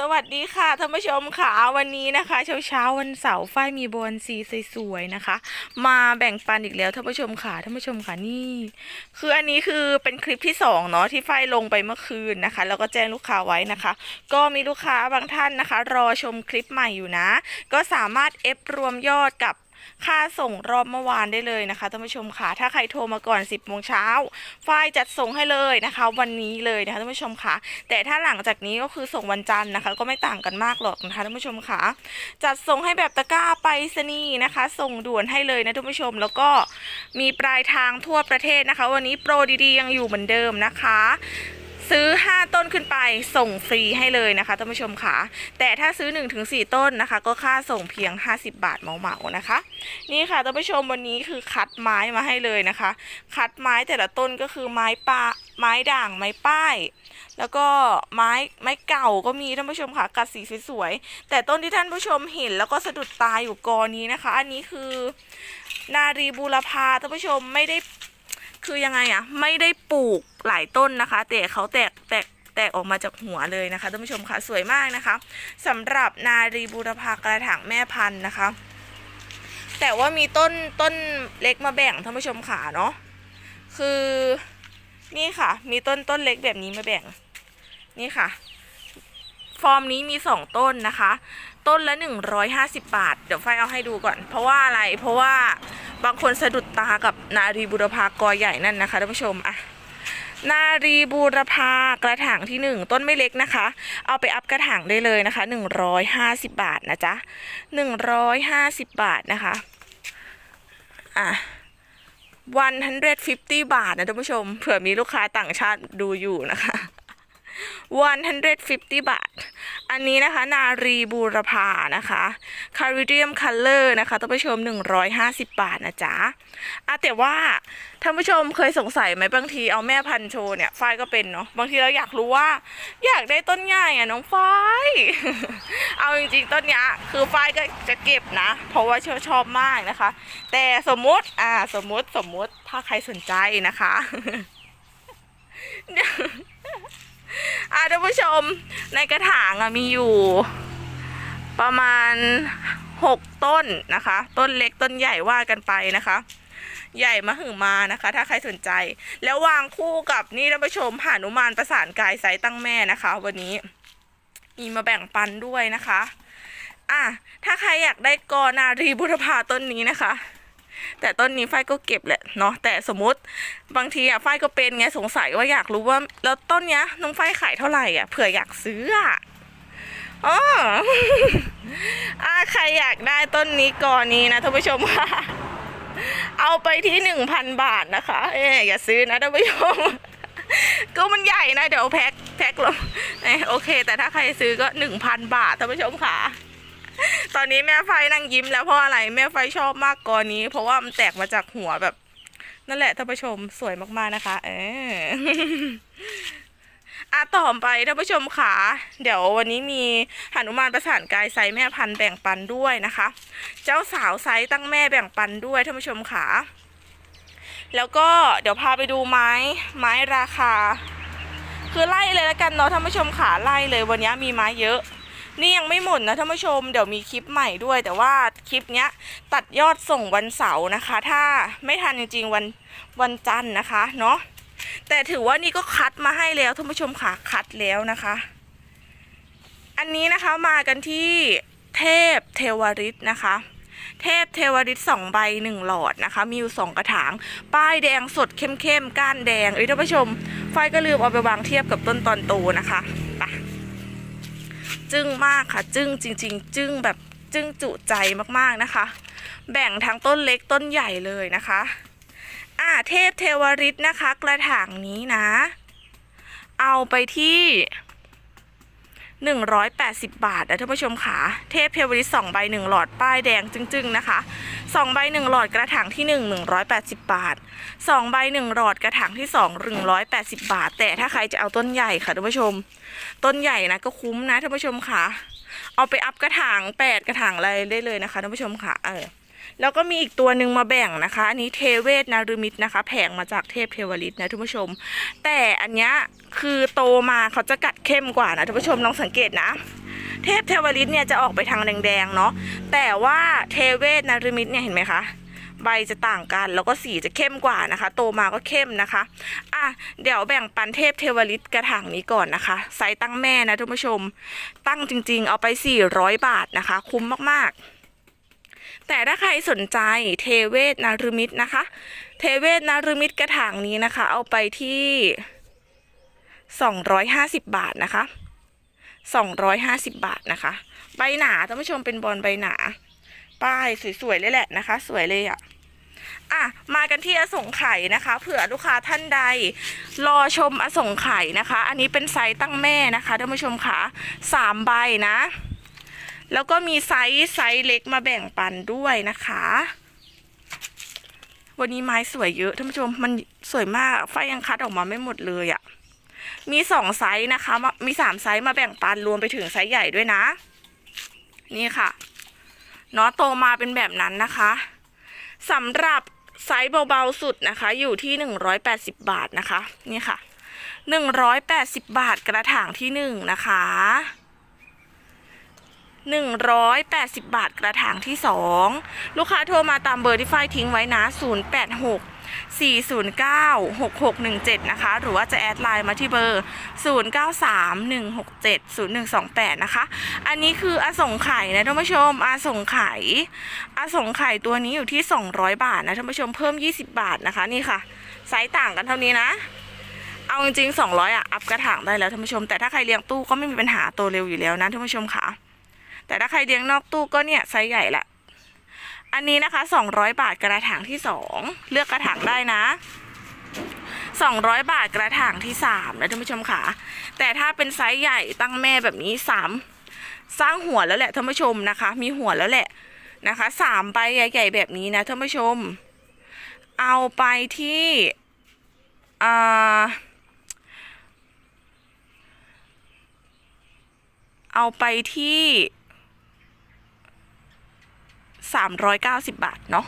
สวัสดีค่ะท่านผู้ชมค่ะวันนี้นะคะ เช้าเช้าวันเสาร์ฝ้ายมีบอลสีสวยๆนะคะ มาแบ่งปันอีกแล้วท่านผู้ชมค่ะท่านผู้ชมค่ะนี่ คืออันนี้คือเป็นคลิปที่สองเนาะที่ฝ้ายลงไปเมื่อคืนนะคะ แล้วก็แจ้งลูกค้าไว้นะคะ ก็มีลูกค้าบางท่านนะคะ รอชมคลิปใหม่อยู่นะ ก็สามารถเอฟรวมยอดกับ ค่าส่งรอบเมื่อวานได้เลยนะคะท่านผู้ชมค่ะ ถ้าใครโทรมาก่อน 10โมงเช้าฝ้ายจัดส่งให้เลยนะคะ วันนี้เลยนะคะท่านผู้ชมค่ะ แต่ถ้าหลังจากนี้ก็คือส่งวันจันทร์นะคะ ก็ไม่ต่างกันมากหรอกนะคะท่านผู้ชมค่ะ จัดส่งให้แบบตะกร้าไปรษณีย์นะคะ ส่งด่วนให้เลยนะท่านผู้ชม แล้วก็มีปลายทางทั่วประเทศนะคะ วันนี้โปรดีๆยังอยู่เหมือนเดิมนะคะ ซื้อ 5 ต้นขึ้นไปส่งฟรีให้เลยนะคะท่านผู้ชมค่ะแต่ถ้าซื้อ 1-4 ต้นนะคะ ก็ค่าส่งเพียง 50 บาทเหมาๆนะคะ นี่ค่ะท่านผู้ชมวันนี้คือคัดไม้มาให้เลยนะคะ คัดไม้แต่ละต้นก็คือไม้ปาไม้ด่างไม้ป้าย แล้วก็ไม้ไม้เก่าก็มีท่านผู้ชมค่ะกัดสีสวยๆแต่ต้นที่ท่านผู้ชมเห็นแล้วก็สะดุดตาอยู่กอนี้นะคะ อันนี้คือนารีบูรพาท่านผู้ชมไม่ได้ คือยังไงอะไม่ได้ปลูกหลายต้นนะคะ แต่เขาแตกแตกแตกออกมาจากหัวเลยนะคะท่านผู้ชมค่ะสวยมากนะคะสำหรับนารีบูรพากระถางแม่พันธุ์นะคะ แต่ว่ามีต้นต้นเล็กมาแบ่งท่านผู้ชมขาเนาะคือนี่ค่ะ มีต้นต้นเล็กแบบนี้มาแบ่ง นี่ค่ะ ฟอร์มนี้มีสองต้นนะคะ ต้นละ150บาท เดี๋ยวไฟเอาให้ดูก่อน เพราะว่าอะไรเพราะว่า บางคนสะดุดตากับนารีบุรพากอใหญ่นั่นนะคะท่านผู้ชมอะนารีบูรพากระถางที่หนึ่งต้นไม่เล็กนะคะ เอาไปอัพกระถางได้เลยนะคะ 150 บาทนะจ๊ะ 150 บาทนะคะอะ150 บาทนะท่านผู้ชมเผื่อมีลูกค้าต่างชาติดูอยู่นะคะ 150 บาท อันนี้นะคะ นารีบูรพานะคะคาริเดียมคัลเลอร์นะคะท่านผู้ชม 150 บาทนะจ๊ะอะแต่ว่าท่านผู้ชมเคยสงสัยไหมบางทีเอาแม่พันโชเนี่ยฝ้ายก็เป็นเนาะบางทีเราอยากรู้ว่า อยากได้ต้นใหญ่อะน้องฝ้ายเอาจริงๆต้นนี้คือฝ้ายก็จะเก็บนะ เพราะว่าชอบชอบมากนะคะ แต่สมมติอ่าสมมติสมมติถ้าใครสนใจนะคะ อะท่านผู้ชมในกระถางอะมีอยู่ ประมาณหกต้นนะคะ ต้นเล็กต้นใหญ่ว่ากันไปนะคะ ใหญ่มาหึงมานะคะ ถ้าใครสนใจ แล้ววางคู่กับนี่ท่านผู้ชมหานุมานประสานกายไซส์ตั้งแม่นะคะ วันนี้ มีมาแบ่งปันด้วยนะคะ อะถ้าใครอยากได้กอนารีบุรพาต้นนี้นะคะ แต่ต้นนี้ฝ้ายก็เก็บแหละเนาะแต่สมมติบางทีอะฝ้ายก็เป็นไงสงสัยว่าอยากรู้ว่า แล้วต้นเนี้ยน้องฝ้ายขายเท่าไหร่อะเผื่ออยากซื้ออะอ๋ออะใครอยากได้ต้นนี้ก่อนนี้นะท่านผู้ชมค่ะเอาไปที่หนึ่งพันบาทนะคะ เอ๊อย่าซื้อนะท่านผู้ชม ก็มันใหญ่นะ เดี๋ยวแพ็คแพ็คลงโอเค แต่ถ้าใครซื้อก็หนึ่งพันบาทท่านผู้ชมค่ะ ตอนนี้แม่ไฟนั่งยิ้มแล้วเพราะอะไรแม่ไฟชอบมากกอนี้ เพราะว่ามันแตกมาจากหัวแบบ นั่นแหละท่านผู้ชมสวยมากๆนะคะ เอออะต่อไปท่านผู้ชมค่ะ เดี๋ยววันนี้มีหนุมานประสานกายไซแม่พันธ์แบ่งปันด้วยนะคะ เจ้าสาวไซตั้งแม่แบ่งปันด้วยท่านผู้ชมค่ะ แล้วก็เดี๋ยวพาไปดูไม้ไม้ราคา คือไล่เลยแล้วกันเนาะท่านผู้ชมค่ะไล่เลยวันนี้มีไม้เยอะ นี่ยังไม่หมดนะท่านผู้ชมเดี๋ยวมีคลิปใหม่ด้วย แต่ว่าคลิปเนี้ยตัดยอดส่งวันเสาร์นะคะ ถ้าไม่ทันจริงๆวันวันจันทร์นะคะเนาะแต่ถือว่านี่ก็คัดมาให้แล้วท่านผู้ชมค่ะคัดแล้วนะคะ อันนี้นะคะมากันที่เทพเทวริตนะคะเทพเทวริตสองใบหนึ่งหลอดนะคะ มีอยู่สองกระถาง ป้ายแดงสดเข้มๆก้านแดงเอ้ยท่านผู้ชม ไฟก็ลืมเอาไปวางเทียบกับต้นตอนโตนะคะ จึ้งมากค่ะ จึ้งจริง ๆ จึ้งแบบจึ้งจุใจมากๆนะคะ แบ่งทั้งต้นเล็กต้นใหญ่เลยนะคะอ่าเทพเทวริตนะคะ กระถางนี้นะ เอาไปที่ หนึ่งร้อยแปดสิบบาทนะท่านผู้ชมค่ะเทพเทวริสองใบหนึ่งหลอดป้ายแดงจึ้งๆนะคะสองใบหนึ่งหลอดกระถางที่หนึ่งหนึ่งร้อยแปดสิบบาทสองใบหนึ่งหลอดกระถางที่สองหนึ่งร้อยแปดสิบบาท แต่ถ้าใครจะเอาต้นใหญ่ค่ะท่านผู้ชม ต้นใหญ่นะก็คุ้มนะท่านผู้ชมค่ะ เอาไปอัพกระถางแปดกระถางอะไรได้เลยนะคะท่านผู้ชมค่ะเออ แล้วก็มีอีกตัวหนึ่งมาแบ่งนะคะ อันนี้เทเวศนารุมิตนะคะ แผงมาจากเทพเทวริตนะท่านผู้ชม แต่อันเนี้ยคือโตมาเขาจะกัดเข้มกว่านะท่านผู้ชมลองสังเกตนะ เทพเทวฤทธิ์เนี่ยจะออกไปทางแดงๆเนาะแต่ว่าเทเวศนารุมิตเนี่ยเห็นไหมคะใบจะต่างกันแล้วก็สีจะเข้มกว่านะคะ โตมาก็เข้มนะคะอะเดี๋ยวแบ่งปันเทพเทวฤทธิ์กระถางนี้ก่อนนะคะไซส์ตั้งแม่นะท่านผู้ชม ตั้งจริง ๆ เอาไป 400 บาทนะคะ คุ้มมากๆ แต่ถ้าใครสนใจเทเวศนารุมิตนะคะ เทเวศนารุมิตกระถางนี้นะคะ เอาไปที่ 250 บาทนะคะ 250 บาทนะคะ ใบหนาท่านผู้ชมเป็นบอลใบหนา ป้ายสวยๆเลยแหละนะคะ สวยเลยอะ่ะอะมากันที่อสงไข่นะคะ เผื่อลูกค้าท่านใด รอชมอสงไข่นะคะ อันนี้เป็นไซส์ตั้งแม่นะคะท่านผู้ชมค่ะสามใบนะ แล้วก็มีไซส์ไซส์เล็กมาแบ่งปันด้วยนะคะ วันนี้ไม้สวยเยอะท่านผู้ชมมันสวยมากไฟยังคัดออกมาไม่หมดเลยอะ่ะ มีสองไซส์นะคะมามีสามไซส์มาแบ่งปันรวมไปถึงไซส์ใหญ่ด้วยนะ นี่ค่ะเนาะโตมาเป็นแบบนั้นนะคะสำหรับไซส์เบาๆสุดนะคะ อยู่ที่ 180 บาทนะคะ นี่ค่ะ 180 บาทกระถางที่หนึ่งนะคะ 180 บาทกระถางที่ 2 ลูกค้าโทรมาตามเบอร์ที่ฝ้ายทิ้งไว้นะ 086 409 6617 นะคะ หรือว่าจะแอดไลน์มาที่เบอร์ 093167 0128 นะคะ อันนี้คืออสงไข่นะท่านผู้ชมอาสงไข่อาสงไข่ตัวนี้อยู่ที่ 200 บาทนะท่านผู้ชมเพิ่ม 20 บาทนะคะ นี่ค่ะไซส์ต่างกันเท่านี้นะ เอาจริงๆ200อะอัพกระถางได้แล้วท่านผู้ชม แต่ถ้าใครเลี้ยงตู้ก็ไม่มีปัญหาโตเร็วอยู่แล้วนะท่านผู้ชมค่ะ แต่ถ้าใครเลี้ยงนอกตู้ก็เนี่ยไซส์ใหญ่ละ อันนี้นะคะ 200 บาทกระถางที่ 2 เลือกกระถางได้นะ 200 บาทกระถางที่3นะท่านผู้ชมค่ะ แต่ถ้าเป็นไซส์ใหญ่ตั้งแม่แบบนี้ 3 สร้างหัวแล้วแหละท่านผู้ชมนะคะ มีหัวแล้วแหละนะคะ3ใบใหญ่ ๆ แบบนี้นะท่านผู้ชม เอาไปที่อ่าเอาไปที่ 390 บาทเนาะ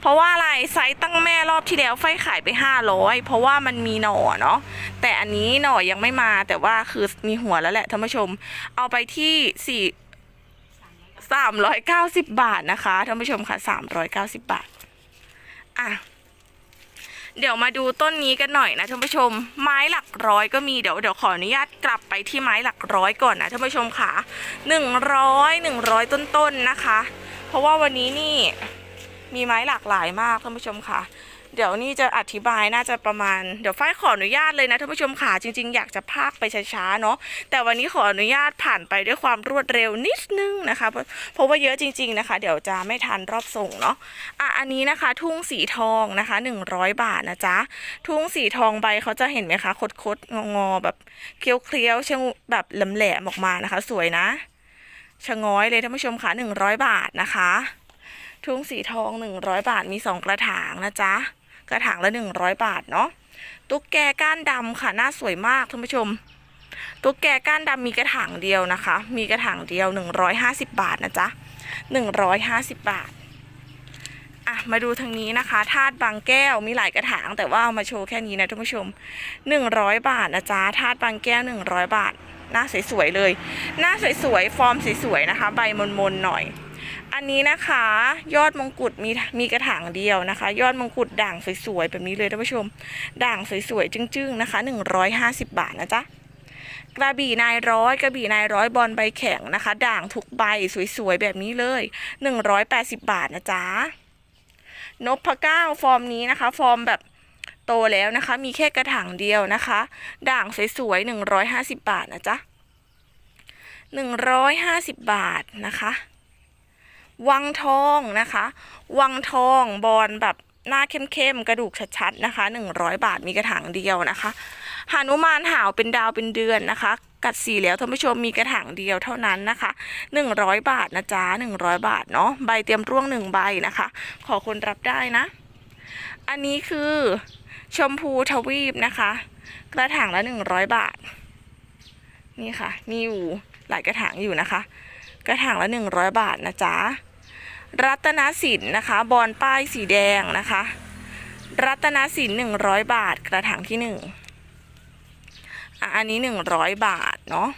เพราะว่าอะไรไซส์ตั้งแม่รอบที่แล้วไฟขายไป 500 เพราะว่ามันมีหน่อเนาะแต่อันนี้หน่อยังไม่มาแต่ว่าคือมีหัวแล้วแหละท่านผู้ชม เอาไปที่4 390 บาทนะคะท่านผู้ชมค่ะ 390 บาทอะเดี๋ยวมาดูต้นนี้กันหน่อยนะท่านผู้ชม ไม้หลักร้อยก็มีเดี๋ยวเดี๋ยวขออนุญาตกลับไปที่ไม้หลักร้อยก่อนนะท่านผู้ชมค่ะหนึ่งร้อยหนึ่งร้อยต้นๆนะคะ ราะว่าวันนี้นี่มีไม้หลากหลายมากท่านผู้ชมค่ะ เดี๋ยวนี่จะอธิบายน่าจะประมาณเดี๋ยวฝ้ายขออนุญาตเลยนะท่านผู้ชมค่ะจริง ๆ อยากจะพากไปช้าๆเนาะแต่วันนี้ขออนุญาตผ่านไปด้วยความรวดเร็วนิดนึงนะคะ เพราะว่าเยอะจริง ๆนะคะ เดี๋ยวจะไม่ทันรอบส่งเนาะอะอันนี้นะคะ ทุ่งสีทองนะคะ 100 บาทนะจ๊ะทุ่งสีทองใบเขาจะเห็นไหมคะคดๆงอๆแบบเคี้ยวๆเชิงแบบแหลมๆออกมานะคะ สวยนะ ชะง้อยเลยท่านผู้ชมค่ะ100 บาทนะคะ ทุ่งสีทอง 100 บาทมี 2 กระถางนะจ๊ะ กระถางละ 100 บาทเนาะตุ๊กแกก้านดำค่ะหน้าสวยมากท่านผู้ชม ตุ๊กแกก้านดำมีกระถางเดียวนะคะ มีกระถางเดียว 150 บาทนะจ๊ะ 150 บาทอะมาดูทางนี้นะคะธาตุบางแก้วมีหลายกระถาง แต่ว่าเอามาโชว์แค่นี้นะท่านผู้ชม 100 บาทนะจ๊ะธาตุบางแก้ว 100 บาท หน้าสวยๆเลย หน้าสวยๆฟอร์มสวยๆนะคะ ใบมนๆหน่อย อันนี้นะคะ ยอดมงกุฎมีมีกระถางเดียวนะคะ ยอดมงกุฎด่างสวยๆแบบนี้เลยท่านผู้ชม ด่างสวยๆจึ้งๆนะคะ150 บาทนะจ๊ะกระบี่นายร้อยกระบี่นายร้อยบอลใบแข็งนะคะ ด่างทุกใบสวยๆแบบนี้เลย 180 บาทนะจ๊ะนพะเก้าฟอร์มนี้นะคะ ฟอร์มแบบ โตแล้วนะคะ มีแค่กระถางเดียวนะคะ ด่างสวยๆ150 บาทนะจ๊ะ150 บาทนะคะ วังทองนะคะ วังทองบอลแบบหน้าเข้มๆ กระดูกชัดๆนะคะ 100 บาทมีกระถางเดียวนะคะหานุมานหาวเป็นดาวเป็นเดือนนะคะ กัดสีแล้วท่านผู้ชมมีกระถางเดียวเท่านั้นนะคะ 100 บาทนะจ๊ะ100 บาทเนาะใบเตรียมร่วงหนึ่งใบนะคะ ขอคนรับได้นะ อันนี้คือ ชมพูทวีปนะคะ กระถางละหนึ่งร้อยบาท นี่ค่ะ มีอยู่หลายกระถางอยู่นะคะ กระถางละหนึ่งร้อยบาทนะจ๊ะ รัตนสินนะคะ บอลป้ายสีแดงนะคะ รัตนสินหนึ่งร้อยบาท กระถางที่หนึ่งอันนี้หนึ่งร้อยบาทเนาะ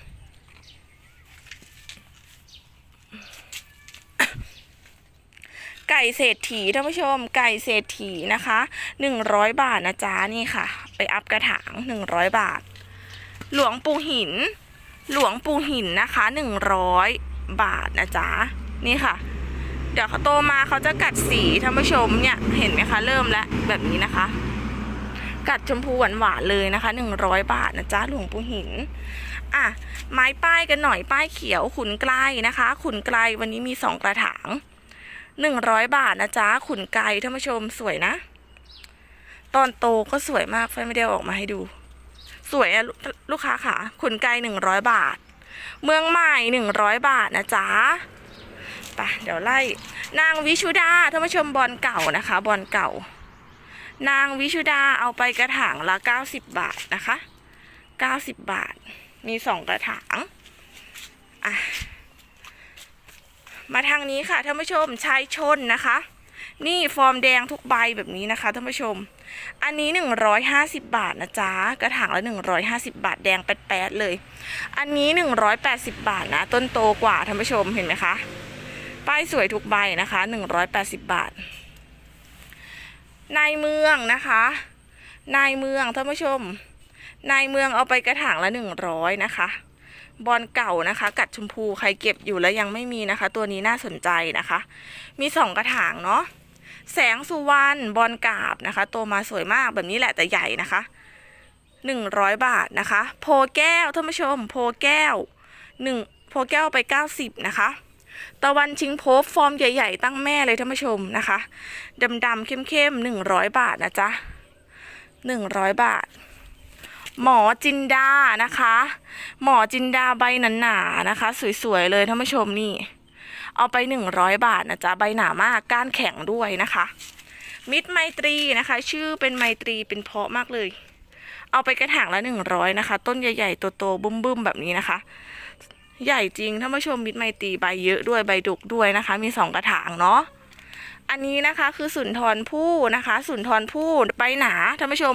ไก่เศรษฐีท่านผู้ชม ไก่เศรษฐีนะคะหนึ่งร้อยบาทนะจ๊ะนี่ค่ะ ไปอัพกระถางหนึ่งร้อยบาท หลวงปู่หิน หลวงปู่หินนะคะหนึ่งร้อยบาทนะจ๊ะนี่ค่ะ เดี๋ยวเขาโตมาเขาจะกัดสีท่านผู้ชมเนี่ยเห็นไหมคะเริ่มแล้วแบบนี้นะคะ กัดชมพูหวานๆเลยนะคะหนึ่งร้อยบาทนะจ๊ะหลวงปู่หินอะไม้ป้ายกันหน่อยป้ายเขียวขุนไกลนะคะ ขุนไกลวันนี้มีสองกระถาง หนึ่งร้อยบาทนะจ๊ะ ขุนไกลท่านผู้ชมสวยนะ ตอนโตก็สวยมากไฟไม่ได้อออกมาให้ดู สวยอะลูกลูกค้าค่ะ ขุนไกลหนึ่งร้อยบาท เมืองใหม่หนึ่งร้อยบาทนะจ๊ะไปเดี๋ยวไล่ นางวิชุดาท่านผู้ชมบอลเก่านะคะ บอลเก่า นางวิชุดาเอาไปกระถางละเก้าสิบบาทนะคะเก้าสิบบาท มีสองกระถาง อะ มาทางนี้ค่ะท่านผู้ชมชายชนนะคะ นี่ฟอร์มแดงทุกใบแบบนี้นะคะท่านผู้ชม อันนี้ 150 บาทนะจ๊ะกระถางละ 150 บาทแดงแป๊ดๆเลย อันนี้ 180 บาทนะ ต้นโตกว่าท่านผู้ชมเห็นไหมคะป้ายสวยทุกใบนะคะ 180 บาทนายเมืองนะคะนายเมืองท่านผู้ชมนายเมืองเอาไปกระถางละ 100นะคะ บอลเก่านะคะ กัดชมพูใครเก็บอยู่แล้วยังไม่มีนะคะ ตัวนี้น่าสนใจนะคะ มีสองกระถางเนาะแสงสุวรรณบอลกาบนะคะ ตัวมาสวยมากแบบนี้แหละแต่ใหญ่นะคะหนึ่งร้อยบาทนะคะ โพแก้วท่านผู้ชม โพแก้วหนึ่งโพแก้วไปเก้าสิบนะคะ ตะวันชิงโพบฟอร์มใหญ่ๆ ตั้งแม่เลยท่านผู้ชมนะคะดำๆเข้มๆหนึ่งร้อยบาทนะจ๊ะหนึ่งร้อยบาท หมอจินดานะคะ หมอจินดาใบหนาๆนะคะ สวยๆเลยท่านผู้ชมนี่ เอาไปหนึ่งร้อยบาทนะจ๊ะใบหนามากก้านแข็งด้วยนะคะ มิตรไมตรีนะคะ ชื่อเป็นไมตรีเป็นเพาะมากเลย เอาไปกระถางละหนึ่งร้อยนะคะ ต้นใหญ่ๆตัวโตบึ้มๆแบบนี้นะคะ ใหญ่จริงท่านผู้ชมมิตรไมตรีใบเยอะด้วยใบดุกด้วยนะคะ มีสองกระถางเนาะ อันนี้นะคะคือสุนทรพู่นะคะ สุนทรพู่ใบหนาท่านผู้ชม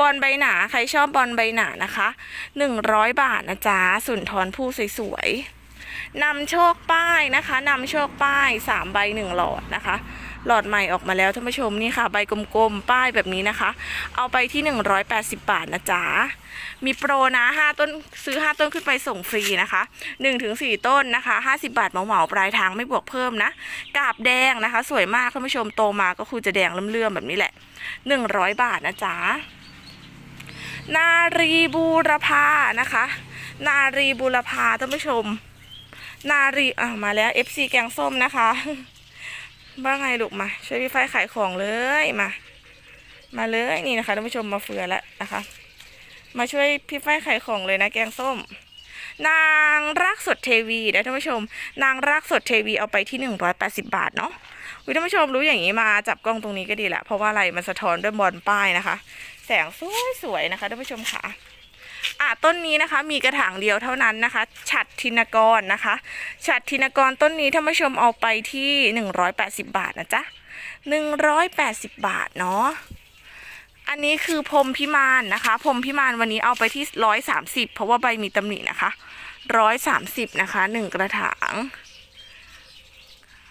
บอลใบหนาใครชอบบอลใบหนานะคะหนึ่งร้อยบาทนะจ๊ะสุนทรพู่สวยๆนำโชคป้ายนะคะนำโชคป้ายสามใบหนึ่งหลอดนะคะ หลอดใหม่ออกมาแล้วท่านผู้ชมนี่ค่ะ ใบกลมๆ ป้ายแบบนี้นะคะ เอาไปที่ 180 บาทนะจ๊ะ มีโปรนะ 5 ต้นซื้อ 5 ต้นขึ้นไปส่งฟรีนะคะ 1-4 ต้นนะคะ 50 บาทเหมาๆปลายทางไม่บวกเพิ่มนะ กาบแดงนะคะ สวยมากท่านผู้ชมโตมาก็คือจะแดงเลื่อมๆแบบนี้แหละ 100 บาทนะจ๊ะนารีบูรพานะคะ นารีบูรพาท่านผู้ชม นารีอะมาแล้ว FC แกงส้มนะคะ ว่าไงลูกมา ช่วยพี่ไฟขายของเลยมา มาเลยนี่นะคะท่านผู้ชมมาเฟือแล้วนะคะ มาช่วยพี่ไฟขายของเลยนะแกงส้ม นางรักสดเทวีนะท่านผู้ชม นางรักสดเทวีเอาไปที่หนึ่งร้อยแปดสิบาทเนาะวิท่านผู้ชมรู้อย่างนี้มาจับกล้องตรงนี้ก็ดีแหละเพราะว่าอะไรมันสะท้อนด้วยบอลป้ายนะคะ แสงสวยๆนะคะท่านผู้ชมค่ะ อะต้นนี้นะคะ มีกระถางเดียวเท่านั้นนะคะ ฉัดธินกรนะคะ ฉัดธินกรต้นนี้ท่านผู้ชมเอาไปที่ 180 บาทนะจ๊ะ 180 บาทเนาะอันนี้คือพรมพิมานนะคะพรมพิมานวันนี้เอาไปที่130เพราะว่าใบมีตำหนินะคะ130นะคะ1กระถาง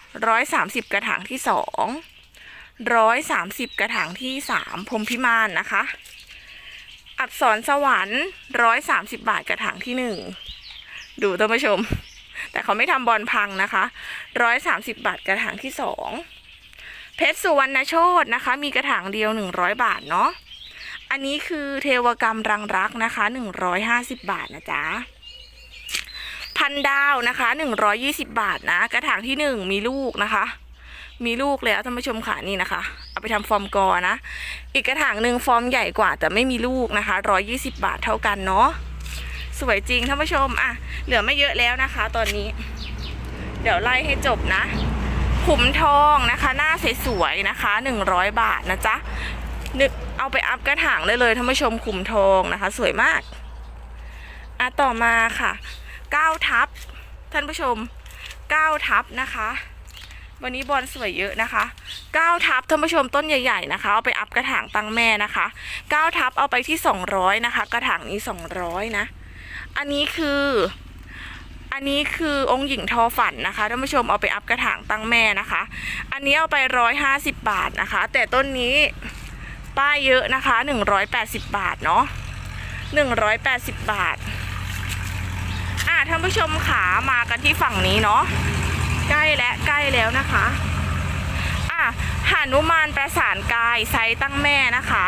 130กระถางที่2 130กระถางที่3พรมพิมานนะคะ อักษรสวรรค์ร้อยสามสิบบาทกระถางที่หนึ่งดูท่านผู้ชม แต่เขาไม่ทำบอลพังนะคะร้อยสามสิบบาทกระถางที่สองเพชรสุวรรณโชตนะคะ มีกระถางเดียวหนึ่งร้อยบาทเนาะอันนี้คือเทวกรรมรังรักนะคะหนึ่งร้อยห้าสิบบาทนะจ๊ะพันดาวนะคะหนึ่งร้อยี่สิบบาทนะ กระถางที่หนึ่งมีลูกนะคะ มีลูกแล้วท่านผู้ชมค่ะนี่นะคะ เอาไปทำฟอร์มกอนะ อีกกระถางหนึ่งฟอร์มใหญ่กว่า แต่ไม่มีลูกนะคะร้อยี่สิบาทเท่ากันเนาะสวยจริงท่านผู้ชมอะเหลือไม่เยอะแล้วนะคะ ตอนนี้ เดี๋ยวไล่ให้จบนะขุมทองนะคะ หน้าสวยๆนะคะหนึ่งร้อยบาทนะจ๊ะนึกเอาไปอัพกระถางได้เลยท่านผู้ชมขุมทองนะคะ สวยมากอะต่อมาค่ะเก้าทับท่านผู้ชมเก้าทับนะคะ วันนี้บอลสวยเยอะนะคะ9ทับท่านผู้ชมต้นใหญ่ๆนะคะ เอาไปอัพกระถางตังแม่นะคะ9ทับเอาไปที่ 200 นะคะ กระถางนี้ 200 นะ อันนี้คือ อันนี้คือองค์หญิงทอฝันนะคะท่านผู้ชมเอาไปอัพกระถางตั้งแม่นะคะ อันนี้เอาไปร้อยห้าสิบบาทนะคะ แต่ต้นนี้ป้ายเยอะนะคะหนึ่งร้อยแปดสิบบาทเนาะหนึ่งร้อยแปดสิบบาท อะท่านผู้ชมขามากันที่ฝั่งนี้เนาะ ใกล้และใกล้แล้วนะคะอะหานุมานประสานกายไซส์ตั้งแม่นะคะ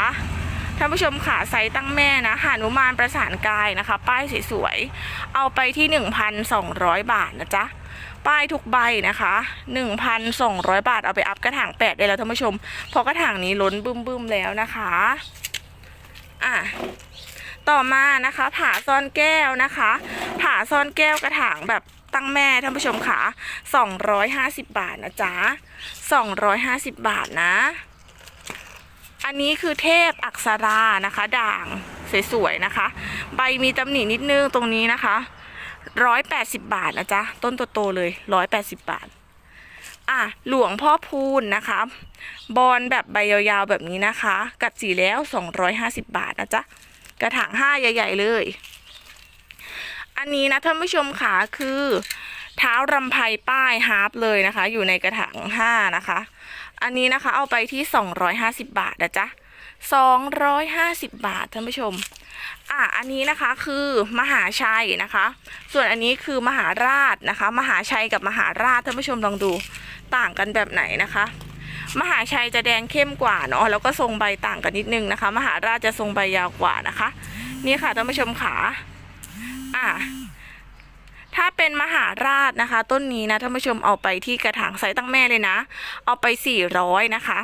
ท่านผู้ชมขาไซส์ตั้งแม่นะหานุมานประสานกายนะคะ ป้ายสวยๆ เอาไปที่ 1,200 บาทนะจ๊ะ ป้ายทุกใบนะคะ 1,200 บาทเอาไปอัพกระถางแปดได้แล้วท่านผู้ชม เพราะกระถางนี้ล้นบึ้มๆแล้วนะคะอะต่อมานะคะผ่าซ่อนแก้วนะคะผ่าซ่อนแก้วกระถางแบบ ตั้งแม่ท่านผู้ชมค่ะ250 บาทนะจ๊ะ250 บาทนะ อันนี้คือเทพอักษรานะคะ ด่างสวยๆนะคะ ใบมีตำหนินิดนึงตรงนี้นะคะ 180 บาทนะจ๊ะ ต้นโตๆเลย 180 บาทอะหลวงพ่อพูนนะคะ บอลแบบใบยาวๆแบบนี้นะคะ กัดสีแล้ว 250 บาทนะจ๊ะ กระถางห้าใหญ่ ๆ เลย อันนี้นะท่านผู้ชมค่ะคือเท้ารำไพป้ายฮาร์ปเลยนะคะ อยู่ในกระถางห้านะคะ อันนี้นะคะเอาไปที่250บาทนะจ๊ะ250บาทท่านผู้ชม อะอันนี้นะคะคือมหาชัยนะคะ ส่วนอันนี้คือมหาราชนะคะ มหาชัยกับมหาราชท่านผู้ชมลองดูต่างกันแบบไหนนะคะ มหาชัยจะแดงเข้มกว่าเนาะแล้วก็ทรงใบต่างกันนิดนึงนะคะ มหาราชจะทรงใบยาวกว่านะคะ นี่ค่ะท่านผู้ชมขา อะถ้าเป็นมหาราชนะคะ ต้นนี้นะท่านผู้ชมเอาไปที่กระถางไซส์ตั้งแม่เลยนะ เอาไป 400 นะคะ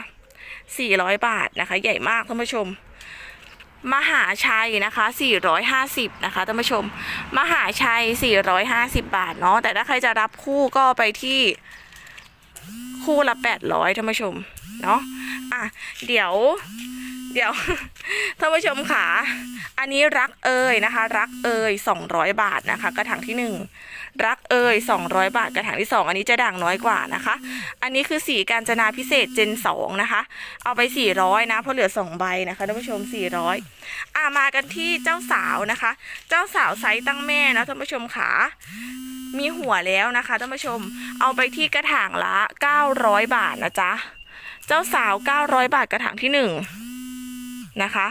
400 บาทนะคะ ใหญ่มากท่านผู้ชม มหาชัยนะคะ 450 นะคะท่านผู้ชม มหาชัย 450 บาทเนาะแต่ถ้าใครจะรับคู่ก็ไปที่คู่ละ 800ท่านผู้ชมเนาะอะเดี๋ยว เดี๋ยวท่านผู้ชมค่ะอันนี้รักเอ่ยนะคะ รักเอ่ย200 บาทนะคะ กระถางที่ 1 รักเอ่ย200 บาท กระถางที่ 2 อันนี้จะด่างน้อยกว่านะคะ อันนี้คือสีการจนาพิเศษเจน2นะคะ เอาไป 400นะเพราะเหลือ 2 ใบนะคะท่านผู้ชม 400อะมากันที่เจ้าสาวนะคะ เจ้าสาวไซส์ตั้งแม่นะท่านผู้ชมค่ะมีหัวแล้วนะคะท่านผู้ชม เอาไปที่กระถางละ 900 บาทนะจ๊ะ เจ้าสาว 900 บาทกระถางที่ 1 นะคะ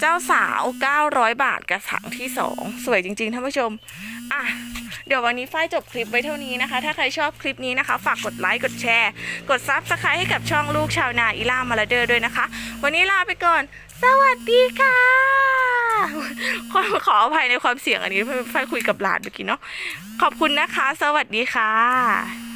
เจ้าสาว 900 บาทกระถางที่ 2 สวยจริงๆท่านผู้ชม อะ เดี๋ยววันนี้ฝ้ายจบคลิปไว้เท่านี้นะคะ ถ้าใครชอบคลิปนี้นะคะ ฝากกดไลค์กดแชร์ กดซับสไครต์ให้กับช่องลูกชาวนาอีล่ามาลาเดอร์ด้วยนะคะ วันนี้ลาไปก่อน สวัสดีค่ะขอขออภัยในความเสียงอันนี้ฝ้ายคุยกับหลานเมื่อกี้เนาะขอบคุณนะคะ สวัสดีค่ะ